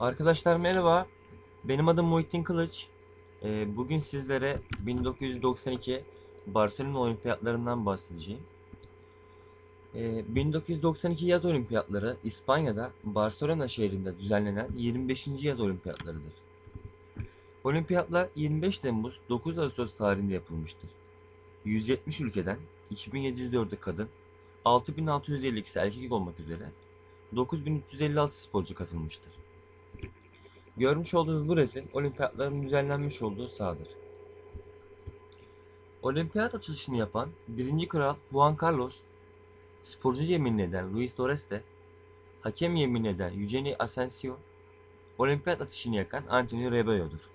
Arkadaşlar merhaba. Benim adım Muhittin Kılıç. Ee, bugün sizlere 1992 Barcelona Olimpiyatlarından bahsedeceğim. Ee, 1992 yaz olimpiyatları İspanya'da Barcelona şehrinde düzenlenen 25. yaz olimpiyatlarıdır. Olimpiyatlar 25 Temmuz 9 Ağustos tarihinde yapılmıştır. 170 ülkeden 2704'ü kadın, 6652'si erkek olmak üzere 9356 sporcu katılmıştır. Görmüş olduğunuz bu resim olimpiyatların düzenlenmiş olduğu sahadır. Olimpiyat açılışını yapan 1. Kral Juan Carlos, sporcu yemin eden Luis Doreste, hakem yemin eden Eugeni Asensio, olimpiyat atışını yakan Antonio Rebello'dur.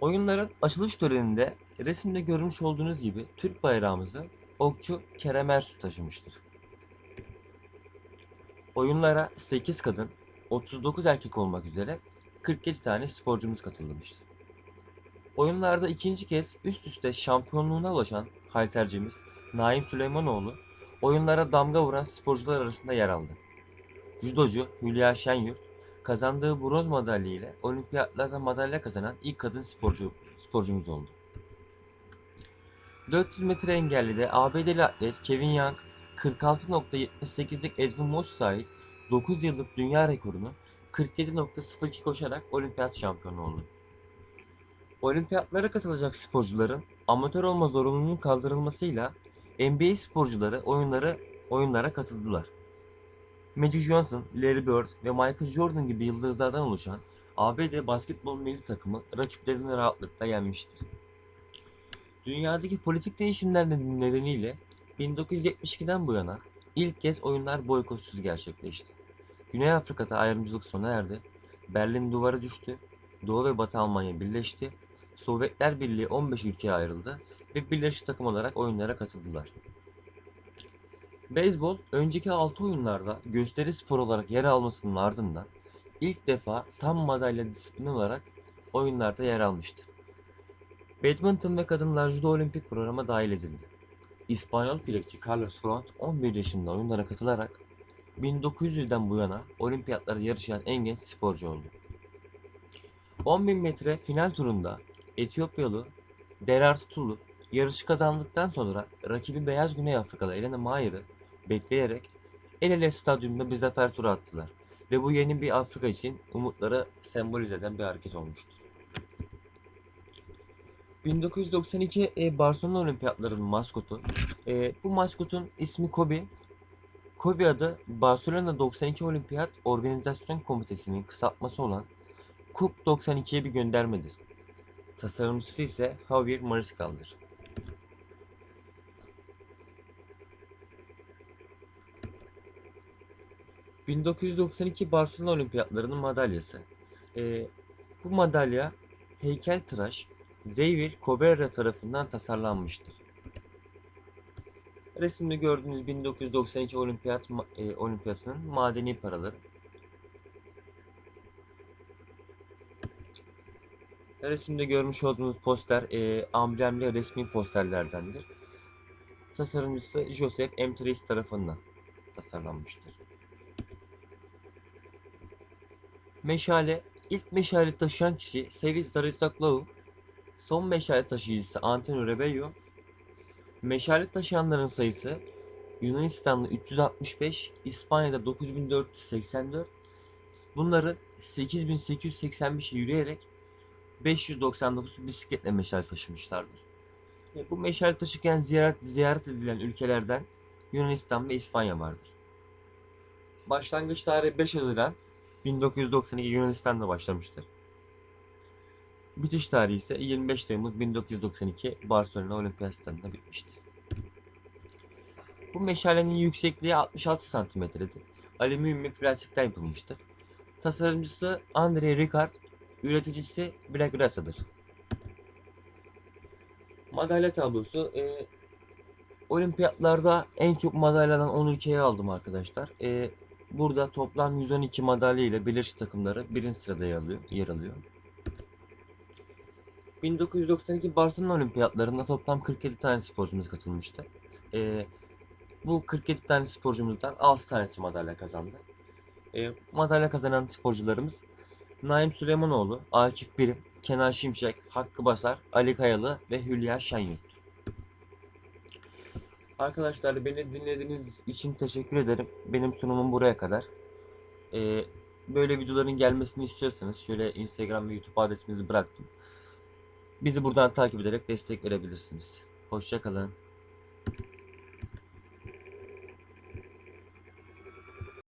Oyunların açılış töreninde resimde görmüş olduğunuz gibi Türk bayrağımızı okçu Kerem Ersu taşımıştır. Oyunlara 8 kadın, 39 erkek olmak üzere 47 tane sporcumuz katılmıştır. Oyunlarda ikinci kez üst üste şampiyonluğuna ulaşan haltercimiz Naim Süleymanoğlu oyunlara damga vuran sporcular arasında yer aldı. Judocu Hülya Şenyurt kazandığı bronz madalya ile olimpiyatlarda madalya kazanan ilk kadın sporcu sporcumuz oldu. 400 metre engellide ABD'li atlet Kevin Young 46.78'lik Edwin Moss'a ait 9 yıllık dünya rekorunu 47.02 koşarak olimpiyat şampiyonu oldu. Olimpiyatlara katılacak sporcuların amatör olma zorunluluğunun kaldırılmasıyla NBA sporcuları oyunları oyunlara katıldılar. Magic Johnson, Larry Bird ve Michael Jordan gibi yıldızlardan oluşan ABD basketbol milli takımı rakiplerini rahatlıkla yenmiştir. Dünyadaki politik değişimler nedeniyle 1972'den bu yana ilk kez oyunlar boykotsuz gerçekleşti. Güney Afrika'da ayrımcılık sona erdi. Berlin duvarı düştü. Doğu ve Batı Almanya birleşti. Sovyetler Birliği 15 ülkeye ayrıldı ve birleşik takım olarak oyunlara katıldılar. Beyzbol önceki 6 oyunlarda gösteri spor olarak yer almasının ardından ilk defa tam madalya disiplini olarak oyunlarda yer almıştı. Badminton ve kadınlar judo olimpik programa dahil edildi. İspanyol kürekçi Carlos Front 11 yaşında oyunlara katılarak 1900'den bu yana olimpiyatlarda yarışan en genç sporcu oldu. 10.000 metre final turunda Etiyopyalı Derart Tulu yarışı kazandıktan sonra rakibi Beyaz Güney Afrikalı Elena Mayer'ı bekleyerek el ele stadyumda bir zafer turu attılar ve bu yeni bir Afrika için umutları sembolize eden bir hareket olmuştur. 1992 e, Barcelona Olimpiyatlarının maskotu. E, bu maskotun ismi Kobe. Kobe adı Barcelona 92 Olimpiyat Organizasyon Komitesi'nin kısaltması olan KUP 92'ye bir göndermedir. Tasarımcısı ise Javier Mariscal'dır. ...1992 Barcelona Olimpiyatlarının madalyası. E, bu madalya heykeltıraş Xavier Cabrera tarafından tasarlanmıştır. Resimde gördüğünüz 1992 Olimpiyat e, Olimpiyatının madeni paraları. Resimde görmüş olduğunuz poster e, amblemli resmi posterlerdendir. Tasarımcısı Joseph M. Trace tarafından tasarlanmıştır. Meşale, ilk meşale taşıyan kişi Sevil Stanislav Son meşale taşıyıcısı Antonio Rebello. Meşale taşıyanların sayısı Yunanistan'da 365, İspanya'da 9484. Bunların 8885'i yürüyerek 599 bisikletle meşale taşımışlardır. Bu meşale taşırken ziyaret, ziyaret edilen ülkelerden Yunanistan ve İspanya vardır. Başlangıç tarihi 5 Haziran 1992 Yunanistan'da başlamıştır. Bitiş tarihi ise 25 Temmuz 1992 Barcelona Olimpiyat Stadında bitmiştir. Bu meşalenin yüksekliği 66 santimetredir. Alüminyum ve plastikten yapılmıştır. Tasarımcısı André Ricard, üreticisi Black Grasa'dır. Madalya tablosu e, olimpiyatlarda en çok madalyadan 10 ülkeye aldım arkadaşlar. E, burada toplam 112 madalya ile birleşik takımları birinci sırada yer alıyor. Yer alıyor. 1992 Barcelona Olimpiyatlarında toplam 47 tane sporcumuz katılmıştı. Ee, bu 47 tane sporcumuzdan 6 tanesi madalya kazandı. E, madalya kazanan sporcularımız Naim Süleymanoğlu, Akif Birim, Kenan Şimşek, Hakkı Basar, Ali Kayalı ve Hülya Şenyurt'tur. Arkadaşlar beni dinlediğiniz için teşekkür ederim. Benim sunumum buraya kadar. E, böyle videoların gelmesini istiyorsanız şöyle Instagram ve YouTube adresimizi bıraktım. Bizi buradan takip ederek destek verebilirsiniz. Hoşçakalın.